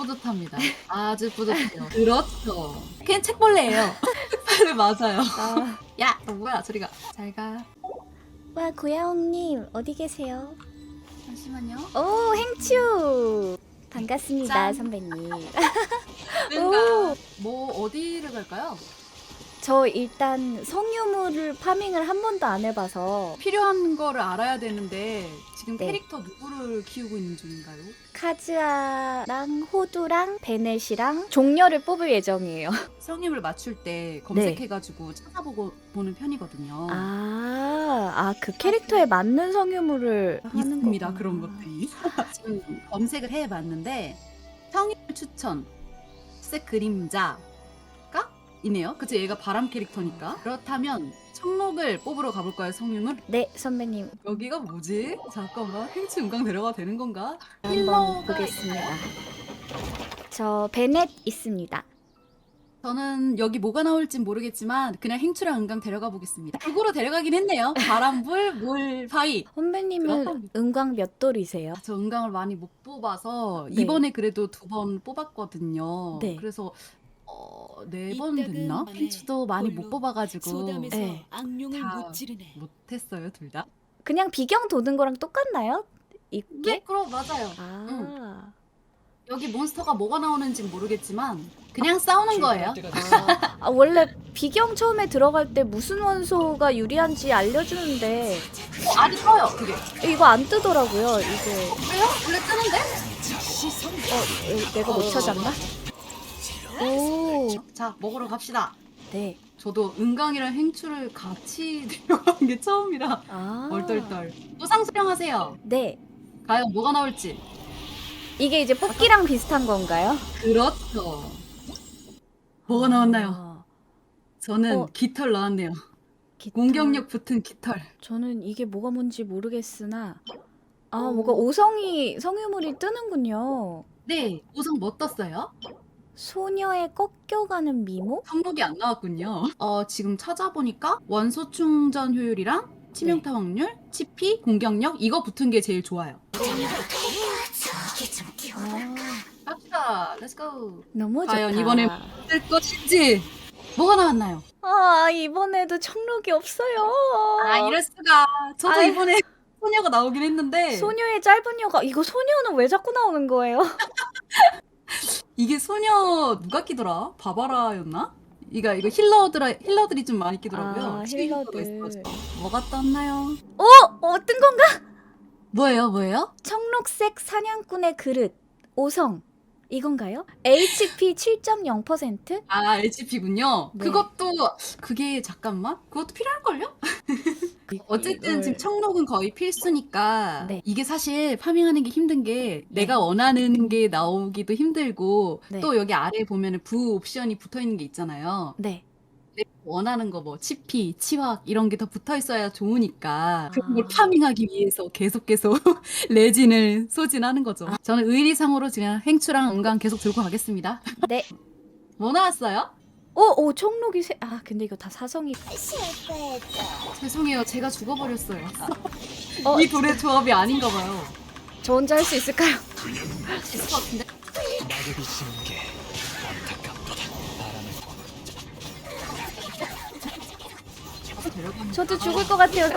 뿌듯합니다. 아주 뿌듯해요. 그렇죠. 그냥 책벌레예요. 네, 맞아요. 아. 야, 너 뭐야? 저리가. 잘 가. 와 고야옹님 어디 계세요? 잠시만요. 오 행추 반갑습니다 짠. 선배님. 그러니까 뭐 어디를 갈까요? 저 일단 성유물을 파밍을 한 번도 안 해봐서 필요한 거를 알아야 되는데 지금 네. 캐릭터 누구를 키우고 있는 중인가요? 카즈아랑 호두랑 베넷이랑 종려를 뽑을 예정이에요. 성님을 맞출 때 검색해가지고 찾아보고 보는 편이거든요. 아, 아 그 캐릭터에 맞는 성유물을 하는 있습니다 거구나. 그런 것들이 지금 검색을 해봤는데 성인물 추천 색 그림자가 이네요 그쵸 얘가 바람 캐릭터니까 그렇다면 청록을 뽑으러 가볼까요 성유물? 네 선배님 여기가 뭐지? 잠깐만 행치 은강 데려가 되는 건가? 한번 힐러가 보겠습니다. 저 베넷 있습니다. 저는 여기 뭐가 나올진 모르겠지만 그냥 행추랑 은강 데려가 보겠습니다 골고루 데려가긴 했네요 바람불 물 바위 선배님은. 은광 몇 돌이세요? 저 은강을 많이 못 뽑아서 네. 이번에 그래도 두 번 뽑았거든요. 네. 그래서 어, 네 번 됐나? 펜츠도 많이 못 뽑아가지고 소담에서 네. 악룡을 다못 지르네. 못했어요 둘 다. 그냥 비경 도는 거랑 똑같나요? 이게? 네, 그럼 맞아요. 아. 여기 몬스터가 뭐가 나오는지 모르겠지만 그냥 싸우는 거예요. 아, 원래 비경 처음에 들어갈 때 무슨 원소가 유리한지 알려주는데 어, 아직 떠요 그게. 이거 안 뜨더라고요. 이게 그래요? 원래 뜨는데? 어 에, 내가 못 찾았나? 오, 자 먹으러 갑시다. 네. 저도 은강이랑 행추를 같이 데려가는 게 처음이라 아, 얼떨떨. 또 상수령하세요. 네. 과연 뭐가 나올지. 이게 이제 뽑기랑 비슷한 건가요? 그렇죠. 뭐가 나왔나요? 아, 저는 어. 깃털 나왔네요. 깃털. 공격력 붙은 깃털. 저는 이게 뭐가 뭔지 모르겠으나 아 어. 뭔가 오성이 성유물이 뜨는군요. 네, 우선 뭐 떴어요? 소녀의 꺾여가는 미모? 성록이 안 나왔군요. 어, 지금 찾아보니까 원소 충전 효율이랑 치명타 확률, 치피, 공격력 이거 붙은 게 제일 좋아요. 아, 갑시다. 렛츠고. 너무 좋다. 과연 이번엔 뜰 것인지 뭐가 나왔나요? 아 이번에도 청록이 없어요. 아, 이럴 수가. 저도 아이. 이번에 소녀가 나오긴 했는데 소녀의 짧은 여가 이거 소녀는 왜 자꾸 나오는 거예요? 이게 소녀 누가 끼더라? 바바라였나? 이거 이거 힐러들 힐러들이 좀 많이 끼더라고요. 아, 힐러들. 있어가지고. 뭐가 떴나요? 어 어떤 건가? 뭐예요, 뭐예요? 청록색 사냥꾼의 그릇 오성 이건가요? HP 7.0%? 아, HP군요. 네. 그것도 그게 잠깐만. 그것도 필요할 걸요? 어쨌든 이걸- 지금 청록은 거의 필수니까 네. 이게 사실 파밍하는 게 힘든 게 내가 원하는 게 나오기도 힘들고 네. 또 여기 아래에 보면 부 옵션이 붙어 있는 게 있잖아요. 네. 내가 원하는 거 뭐 치피, 치확 이런 게 더 붙어 있어야 좋으니까 그런 걸 아. 파밍하기 위해서 계속 계속 레진을 소진하는 거죠. 저는 의리상으로 그냥 행추랑 은강 계속 들고 가겠습니다. 네. 뭐 나왔어요? 오, 오 청록이 세... 아 근데 이거 다 사성이 죄송해요. 제가 죽어버렸어요. 어, 이 둘의 조합이 아닌가 봐요. 저 혼자 할 수 있을까요? 있을 것 같은데. 낙엽이 지는 게 안타깝도다. 바람을 보는 저도 죽을 것 같아요.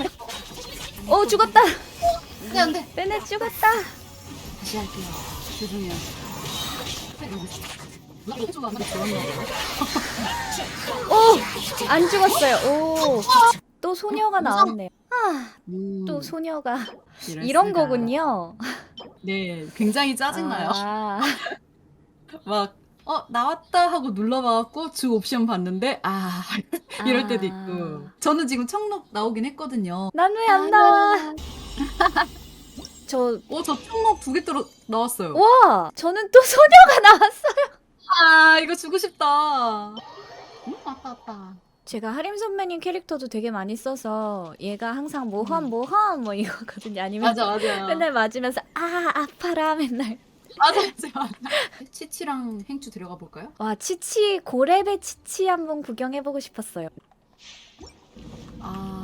오 죽었다. 안돼 안돼. 빼내 죽었다. 다시 할게요. 죄송해요. 오! 안 죽었어요. 오. 또 소녀가 나왔네요. 아, 음, 또 소녀가 이런 수가. 거군요. 네, 굉장히 짜증나요. 아, 막 어, 나왔다 하고 눌러봐갖고 주 옵션 봤는데, 아, 이럴 때도 아. 있고. 저는 지금 청록 나오긴 했거든요. 난 왜 안 나와? 저, 어, 저 청록 두 개 들어 나왔어요. 와! 저는 또 소녀가 나왔어요. 아, 이거 주고 싶다. 음, 아빠, 아빠. 제가 하림 선배님 캐릭터도 되게 많이 써서 얘가 항상 모험 음. 모험 뭐 이거거든요. 아니면 맞아, 맞아. 맨날 맞으면서 아 아파라 맨날. 맞아, 맞아, 맞아. 치치랑 행주 데려가 볼까요? 와 치치 고렙의 치치 한번 구경해보고 싶었어요. 아,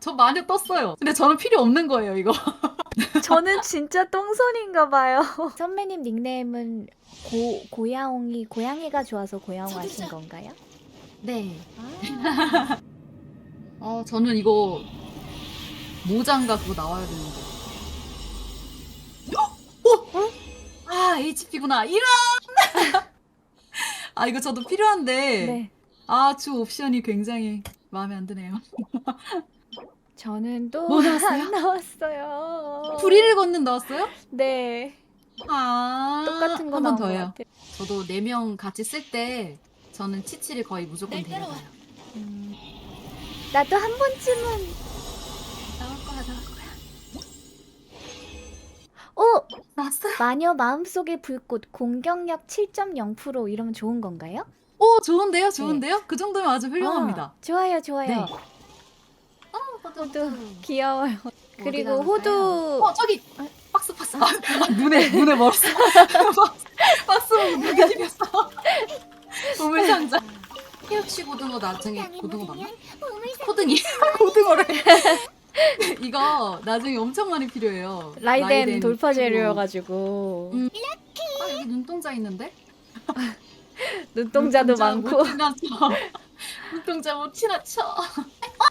저 마녀 떴어요. 근데 저는 필요 없는 거예요, 이거. 저는 진짜 똥손인가 봐요. 선배님 닉네임은 고 고야옹이 고양이가 좋아서 고야옹 하신 건가요? 네. 아, 어, 저는 이거 모장가 그거 나와야 되는데. 어? 어? 아, HP구나. 이런! 아, 이거 저도 필요한데. 네. 아, 주 옵션이 굉장히 마음에 안 드네요. 저는 또 뭐 나왔어요? 안 나왔어요. 불의를 걷는 나왔어요? 네. 아, 똑같은 거 한번 나온 것 더요. 같아요. 저도 네 명 같이 쓸 때 저는 치치를 거의 무조건 날. 데려가요. 음, 나도 한 번쯤은 나올 거야, 나올 거야. 어 나왔어요? 마녀 마음속의 불꽃 공격력 7.0% 이러면 좋은 건가요? 오, 좋은데요? 좋은데요? 그 정도면 아주 훌륭합니다. 어, 좋아요, 좋아요. 네. 호두 귀여워요. 그리고 호두? 어, 저기! 박스, 박스. 아, 눈에, 눈에 멀었어. 박스 보고 눈에 휘었어. 보물상자. 피우치 고등어 나중에 고등어 맞나? 코등이. 고등어래. 이거 나중에 엄청 많이 필요해요. 라이덴 돌파. 재료여가지고 음. 아, 여기 눈동자 있는데? 눈동자도 눈동자 많고 못 지나쳐. 눈동자 못 지나쳐. 어,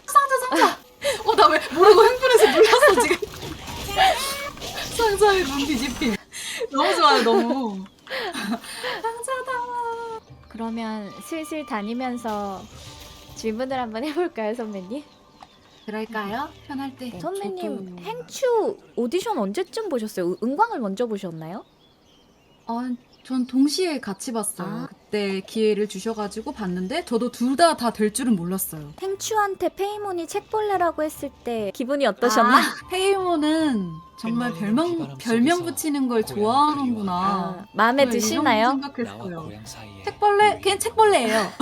상자, 상자. 어, 나 왜 모르고 흥분해서 눌렀어, 지금. 상자에 눈 뒤집힘. 너무 좋아요, 너무. 상자다. 그러면 슬슬 다니면서 질문을 한번 해볼까요, 선배님? 그럴까요? 편할 때. 네, 선배님 저도- 행추 오디션 언제쯤 보셨어요? 은- 은광을 먼저 보셨나요? 어, 전 동시에 같이 봤어요. 아. 그때 기회를 주셔가지고 봤는데 저도 둘 다 다 될 줄은 몰랐어요. 행추한테 페이몬이 책벌레라고 했을 때 기분이 어떠셨나? 아, 페이모는 정말 별명 별명 붙이는 걸 좋아하는구나. 아, 마음에 이 드시나요? 나와 생각했어요. 책벌레 그냥 책벌레예요.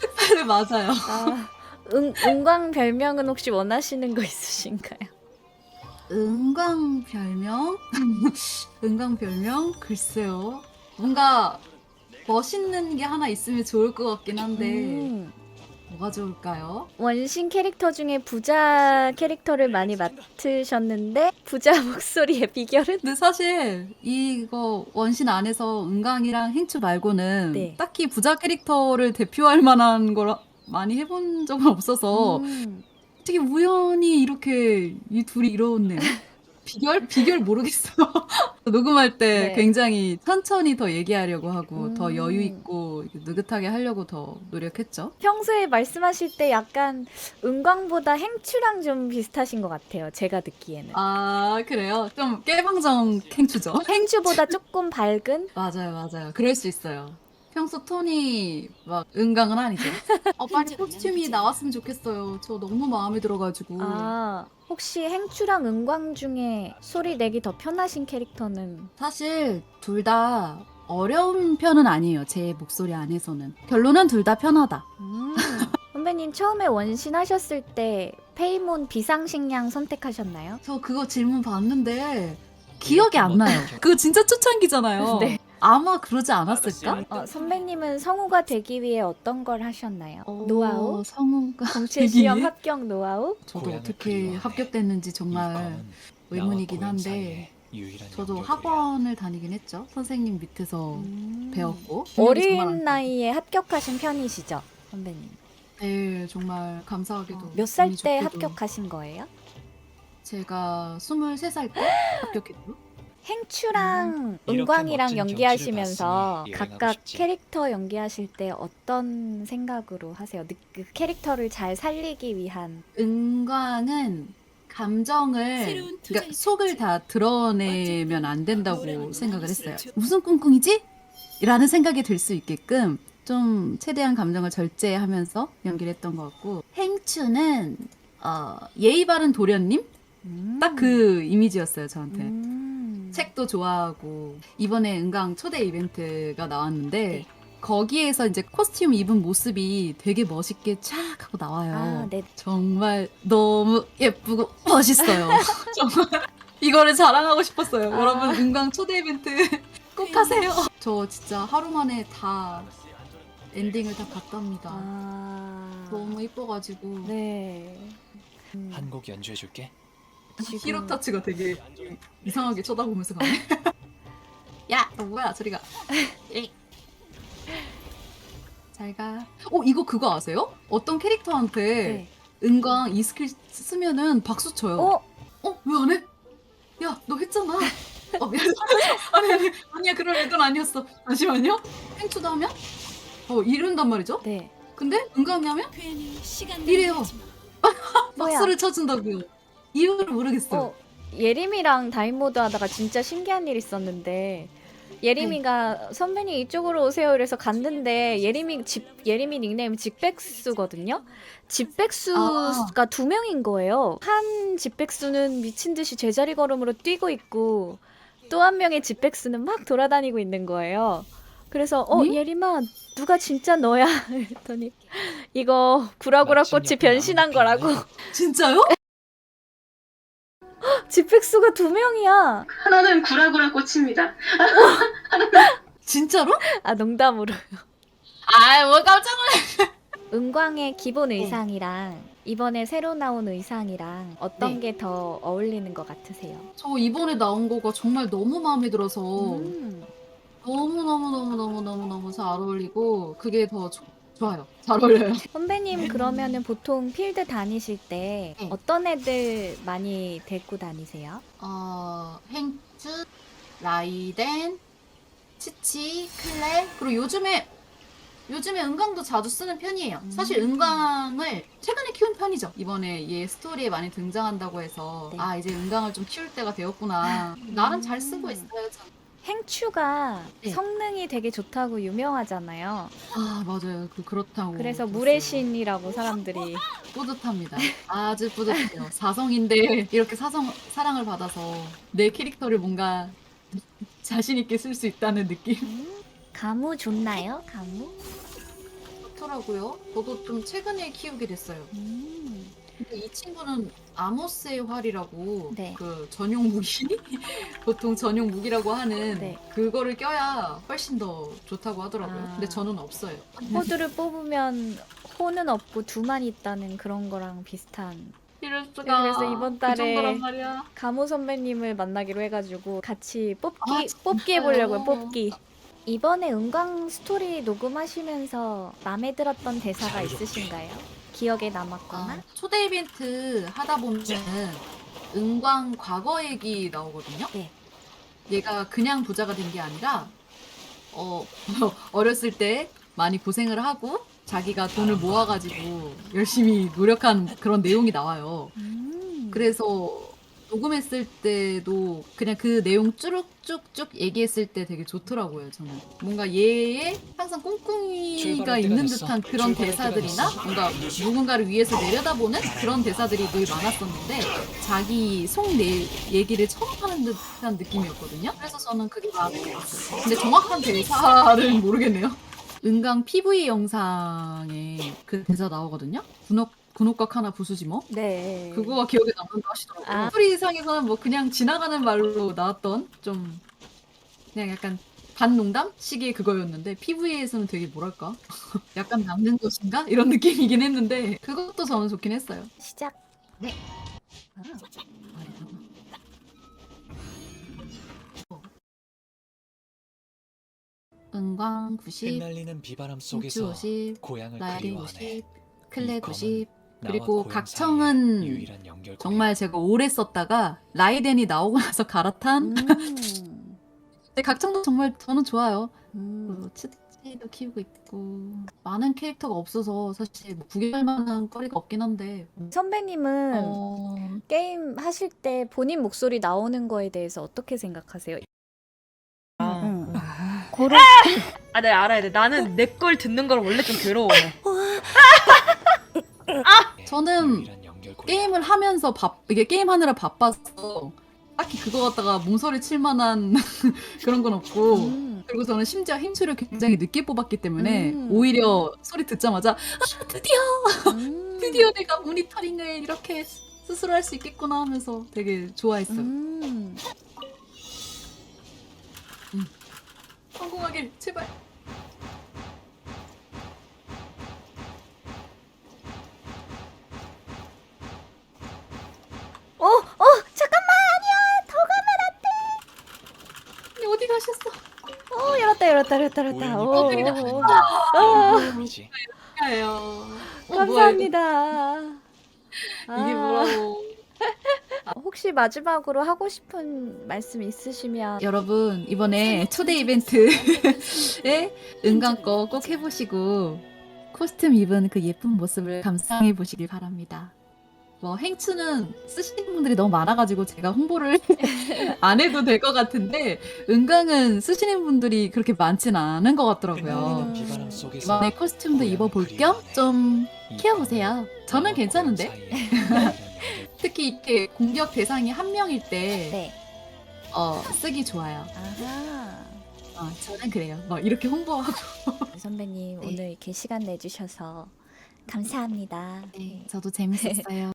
책벌레 맞아요. 아, 은, 은광 별명은 혹시 원하시는 거 있으신가요? 은광 별명? 은광 별명? 글쎄요. 뭔가 멋있는 게 하나 있으면 좋을 것 같긴 한데 음, 뭐가 좋을까요? 원신 캐릭터 중에 부자 캐릭터를 많이 맡으셨는데 부자 목소리의 비결은? 근데 사실 이거 원신 안에서 은광이랑 행추 말고는 네. 딱히 부자 캐릭터를 대표할 만한 걸 많이 해본 적은 없어서 음, 어떻게 우연히 이렇게 이 둘이 이러네요. 비결? 비결 모르겠어. 녹음할 때 네. 굉장히 천천히 더 얘기하려고 하고 더 음. 여유 있고 느긋하게 하려고 더 노력했죠. 평소에 말씀하실 때 약간 은광보다 행추랑 좀 비슷하신 것 같아요. 제가 듣기에는. 아 그래요? 좀 깨방정 행추죠. 행추보다 조금 밝은? 맞아요, 맞아요. 그럴 수 있어요. 평소 톤이 막 은강은 아니죠. 어, 빨리 코스튬이 나왔으면 좋겠어요. 저 너무 마음에 들어가지고. 아, 혹시 행추랑 은광 중에 소리 내기 더 편하신 캐릭터는? 사실 둘 다 어려운 편은 아니에요. 제 목소리 안에서는. 결론은 둘 다 편하다. 음. 선배님 처음에 원신 하셨을 때 페이몬 비상식량 선택하셨나요? 저 그거 질문 봤는데 기억이 안 나요. 그거 진짜 초창기잖아요. 네. 아마 그러지 않았을까? 어, 선배님은 성우가 되기 위해 어떤 걸 하셨나요? 노하우? 어, 성우가 공채 되기 시험 위해? 합격 노하우? 저도 어떻게. 합격됐는지 이 정말 의문이긴 한데 저도. 학원을 다니긴 했죠. 선생님 밑에서 음. 배웠고 어린 나이에 합격하신 편이시죠, 선배님? 네, 정말 감사하게도 몇 살 운이 때 좋게도 합격하신 거예요? 제가 23살 때 합격했고 행추랑 이렇게 은광이랑 멋진 연기하시면서 경치를 봤으니 각각 여행하고 싶지. 캐릭터 연기하실 때 어떤 생각으로 하세요? 느- 그 캐릭터를 잘 살리기 위한 은광은 감정을 새로운 그러니까 속을 다 드러내면 안 된다고 생각을 했어요. 무슨 꿍꿍이지? 라는 생각이 들 수 있게끔 좀 최대한 감정을 절제하면서 연기를 했던 것 같고 행추는 어, 예의 바른 도련님? 딱 그 이미지였어요 저한테. 음. 책도 좋아하고 이번에 은강 초대 이벤트가 나왔는데 네. 거기에서 이제 코스튬 입은 모습이 되게 멋있게 쫙 하고 나와요. 아, 네. 정말 너무 예쁘고 멋있어요. 정말 이거를 자랑하고 싶었어요. 아. 여러분 은강 초대 이벤트 꼭 하세요. 저 진짜 하루 만에 다 엔딩을 다 봤답니다. 아. 너무 이뻐가지고 네. 음. 한곡 연주해 줄게. 지금 히로 타츠가 되게 이상하게 쳐다보면서 가네. 야, 너 뭐야? 저리 가. 에이. 잘 가. 어, 이거 그거 아세요? 어떤 캐릭터한테 네. 은광 이 스킬 쓰면은 박수 쳐요. 어? 어? 왜 안 해? 야, 너 했잖아. 어, 미안. 아니, 아니, 아니야. 그럴 의도는 아니었어. 잠시만요. 행추도 하면? 어, 이른단 말이죠? 네. 근데 은광이 하면 괜히 시간 이래요. 박수를 쳐준다고요. 이유를 모르겠어요. 어, 예림이랑 다이모드 하다가 진짜 신기한 일 있었는데 예림이가 선배님 이쪽으로 오세요 이래서 갔는데 예림이 집 예림이 닉네임 집백수거든요. 집백수가 두 명인 거예요. 한 집백수는 미친 듯이 제자리 걸음으로 뛰고 있고 또 한 명의 집백수는 막 돌아다니고 있는 거예요. 그래서 어 응? 예림아 누가 진짜 너야 그랬더니 이거 구라구라 꽃이 변신한 거라고 진짜요? 집백수가 두 명이야. 하나는 구라구라 꽃입니다. 진짜로? 아 농담으로. 아이, 뭐 깜짝 놀래. 은광의 기본 네. 의상이랑 이번에 새로 나온 의상이랑 어떤 네. 게더 어울리는 것 같으세요? 저 이번에 나온 거가 정말 너무 마음에 들어서 음. 너무 너무 너무 너무 너무 너무 잘 어울리고 그게 더 조- 좋아요. 잘 어울려요. 선배님 그러면은 보통 필드 다니실 때 네. 어떤 애들 많이 데리고 다니세요? 어, 행추, 라이덴, 치치, 클레 그리고 요즘에 요즘에 은광도 자주 쓰는 편이에요. 사실 음. 은광을 최근에 키운 편이죠. 이번에 얘 스토리에 많이 등장한다고 해서 네. 아 이제 은광을 좀 키울 때가 되었구나. 나름 잘 쓰고 있어요. 저는. 행추가 네. 성능이 되게 좋다고 유명하잖아요. 아 맞아요. 그 그렇다고. 그래서 들었어요. 물의 신이라고 사람들이 뿌듯합니다. 아주 뿌듯해요. 사성인데 이렇게 사성 사랑을 받아서 내 캐릭터를 뭔가 자신 있게 쓸 수 있다는 느낌 음, 가무 좋나요? 가무? 좋더라고요. 저도 좀 최근에 키우게 됐어요. 음. 근데 이 친구는 아모스의 활이라고 네. 그 전용 무기 보통 전용 무기라고 하는 네. 그거를 껴야 훨씬 더 좋다고 하더라고요. 아. 근데 저는 없어요. 호두를 뽑으면 호는 없고 두만 있다는 그런 거랑 비슷한 이럴 수가. 그래서 이번 달에 그 정도란 말이야. 가모 선배님을 만나기로 해가지고 같이 뽑기 아? 뽑기 해보려고요 뽑기 이번에 은광 스토리 녹음하시면서 마음에 들었던 대사가 있으신가요? 기억에 남았거나 아, 초대 이벤트 하다 보면 은광 과거 얘기 나오거든요. 네. 얘가 그냥 부자가 된 게 아니라 어 어렸을 때 많이 고생을 하고 자기가 돈을 모아가지고 열심히 노력한 그런 내용이 나와요. 음. 그래서 녹음했을 때도 그냥 그 내용 쭉쭉쭉 얘기했을 때 되게 좋더라고요. 저는 뭔가 얘의 항상 꿍꿍이가 있는. 듯한 그런 대사들이나. 뭔가 누군가를 위해서 내려다보는 그런 대사들이 늘 많았었는데 자기 속 내 얘기를 처음 하는 듯한 느낌이었거든요. 그래서 저는 그게 마음에 들었어요. 근데 정확한 대사를 모르겠네요. 은강 PV 영상에 그 대사 나오거든요. 군옥 군옥각 하나 부수지 뭐. 네 그거가 기억에 남는다 하시더라고요. 아. 스토리상에서는 뭐 그냥 지나가는 말로 나왔던 좀 그냥 약간 반농담 식의 그거였는데 PV에서는 되게 뭐랄까 약간 남는 것인가 이런 느낌이긴 했는데 그것도 저는 좋긴 했어요. 시작 네. 아, 은광 90, 흩날리는 비바람 속에서 50, 고향을 나리 그리워하네. 50, 클레 이 검은 90 나와 그리고 각청은. 정말 제가 오래 썼다가 라이덴이 나오고 나서 갈아탄 음. 근데 각청도 정말 저는 좋아요. 음. 그 치치도 키우고 있고 많은 캐릭터가 없어서 사실 뭐 구경할 만한 거리가 없긴 한데 선배님은 어, 게임 하실 때 본인 목소리 나오는 거에 대해서 어떻게 생각하세요? 응. 고로 아, 네 알아야 돼. 나는 내 걸 듣는 걸 원래 좀 괴로워해. 저는 유일한 연결고리. 게임을 하면서 바, 이게 게임 하느라 바빠서 딱히 그거 갖다가 몸서리 칠 만한 그런 건 없고 음. 그리고 저는 심지어 행수를 굉장히 늦게 뽑았기 때문에 음. 오히려 소리 듣자마자 아, 드디어 음. 드디어 내가 모니터링을 이렇게 스스로 할 수 있겠구나 하면서 되게 좋아했어요. 음. 성공하길 제발. 어 열었다 열었다 열었다. 오, 오. 건 꿈이지. 예요. 감사합니다. 이게 아, 뭐라고? 혹시 마지막으로 하고 싶은 말씀 있으시면 여러분 이번에 초대 이벤트에 은강 거꼭 해보시고 코스튬 입은 그 예쁜 모습을 감상해 보시길 바랍니다. 뭐 행추는 쓰시는 분들이 너무 많아가지고 제가 홍보를 안 해도 될 것 같은데 은강은 쓰시는 분들이 그렇게 많진 않은 것 같더라고요. 흩날리는 비바람 속에서 이번에 코스튬도 입어볼 겸 좀 키워보세요. 저는 괜찮은데 특히 이렇게 공격 대상이 한 명일 때 네. 어, 쓰기 좋아요. 아하. 어, 저는 그래요. 막 이렇게 홍보하고. 선배님 네. 오늘 이렇게 시간 내주셔서 감사합니다. 네, 저도 재밌었어요.